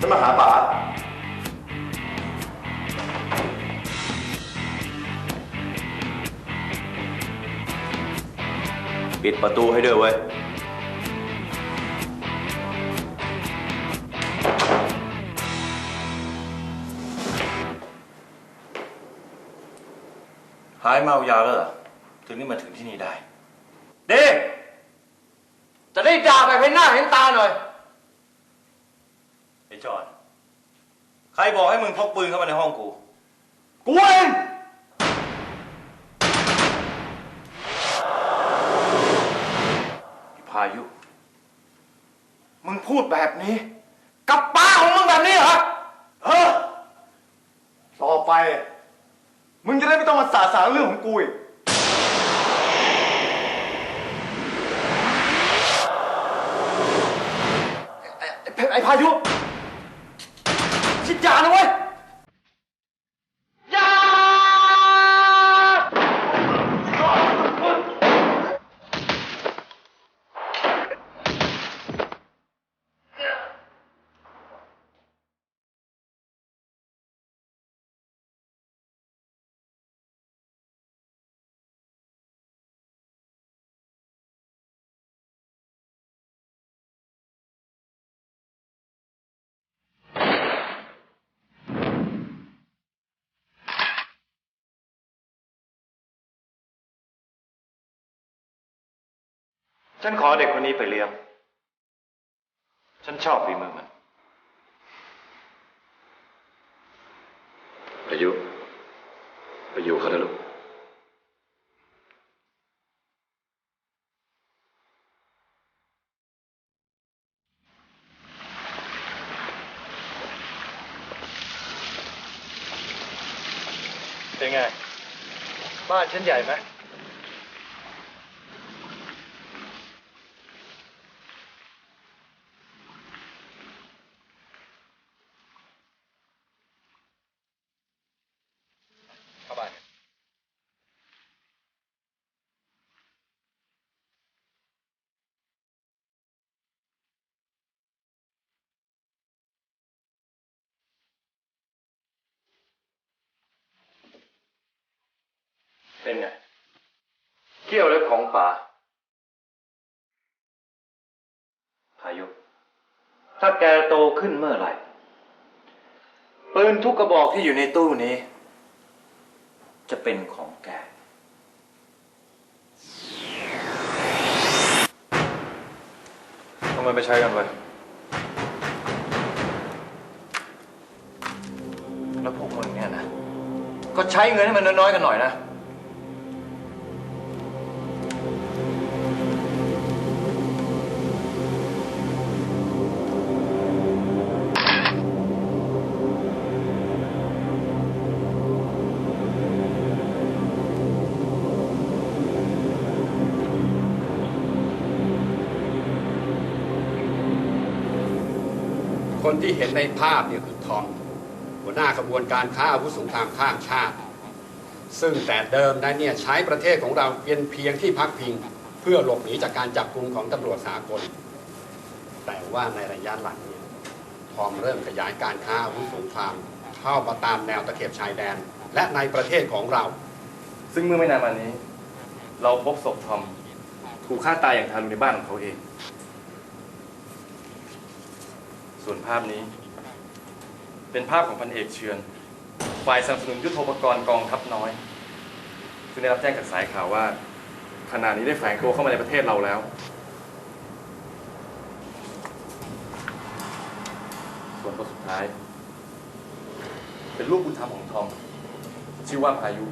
ประตูดิฉันมาหาป๋าปิดประตูให้ด้วยเว้ย หายเมายาแล้วเหรอถึงนี่มาถึงที่นี่ได้ เด็กจะได้ด่าไปเห็นหน้าเห็นตาหน่อย ไอ้จอนใครบอกให้มึงพกปืนเข้ามาในห้องกู กูเองไอ้พายุ มึงพูดแบบนี้ กับป้าของมึงแบบนี้เหรอ เออ ต่อไป มึงจะได้ไม่ต้องมาสาสางเรื่องของกูอีก ไอ้ไอ้ไอ้พายุ ชิดย ฉันขอเด็กคนนี้ไปเลี้ยง ฉันชอบฝีมือมันอายุ ไปอยู่เขานะลูก เป็นไง บ้านฉันใหญ่ไหม เป็นไงเขี้ยวเล็บของป่าพายุ ถ้าแกโตขึ้นเมื่อไหร่ปืนทุกกระบอกที่อยู่ในตู้นี้ จะเป็นของแกทำไมไปใช้กันไปแล้วพวกมึงเนี่ยนะ ก็ใช้เงินให้มันน้อยๆกันหน่อยนะ คนที่เห็นในภาพเนี่ยคือทอมหัวหน้าขบวนการค้าอาวุธสงครามข้ามชาติ ซึ่งแต่เดิมนั้นเนี่ยใช้ประเทศของเราเป็นเพียงที่พักพิง เพื่อหลบหนีจากการจับกุมของตำรวจสากล แต่ว่าในระยะหลังเนี่ยทอมเริ่มขยายการค้าอาวุธสงครามเข้ามาตามแนวตะเข็บชายแดน และในประเทศของเรา ซึ่งเมื่อไม่นานมานี้ เราพบศพทอมถูกฆ่าตายอย่างทารุณในบ้านของเขาเอง ส่วนภาพนี้ เป็นภาพของพันเอกเชือนฝ่ายสนับสนุนยุทโธปกรณ์กองทัพน้อย ซึ่งได้รับแจ้งจากสายข่าวว่าขณะนี้ได้แฝงตัวเข้ามาในประเทศเราแล้ว ส่วนคนสุดท้าย เป็นลูกบุญธรรมของทอม ชื่อว่าพายุ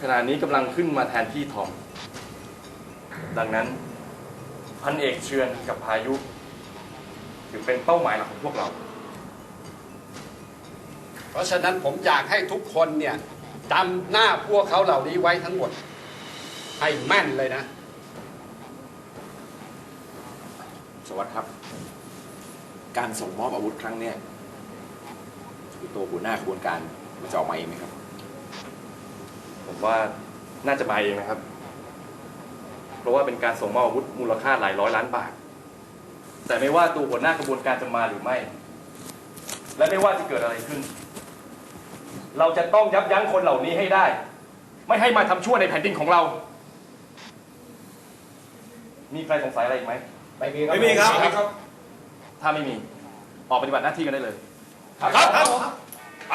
ขณะนี้กำลังขึ้นมาแทนที่ทอม ดังนั้นพันเอกเชือนกับพายุ ถือเป็นเป้าหมายหลักของพวกเรา เพราะฉะนั้นผมอยากให้ทุกคนเนี่ยจำหน้าพวกเขาเหล่านี้ไว้ทั้งหมด ให้แม่นเลยนะ สวัสดีครับ การส่งมอบอาวุธครั้งเนี้ยคือตัวหัวหน้าขบวนการมันจะออกมาเองไหมครับ ผมว่าน่าจะมาเองนะครับ เพราะว่าเป็นการส่งมอบอาวุธมูลค่าหลายร้อยล้านบาท แต่ไม่ว่าตัวหัวหน้ากระบวนการจะมาหรือไม่ และไม่ว่าจะเกิดอะไรขึ้น เราจะต้องยับยั้งคนเหล่านี้ให้ได้ ไม่ให้มาทำชั่วในแผ่นดินของเรา มีใครสงสัยอะไรอีกไหมไม่มีครับไม่มีครับ ถ้าไม่มี ออกปฏิบัติหน้าที่กันได้เลย ครับครับไป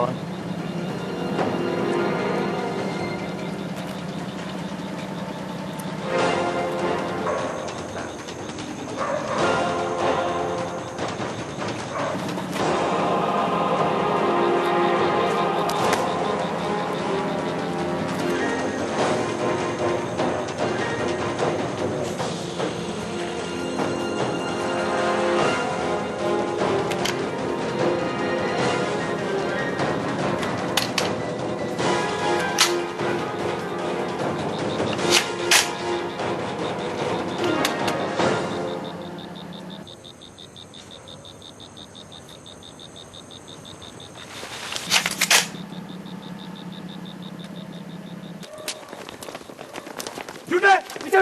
ห ยุดเลยไม่ใ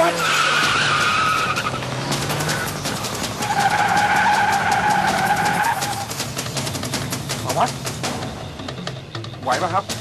เอาไว้ไหวปะครับ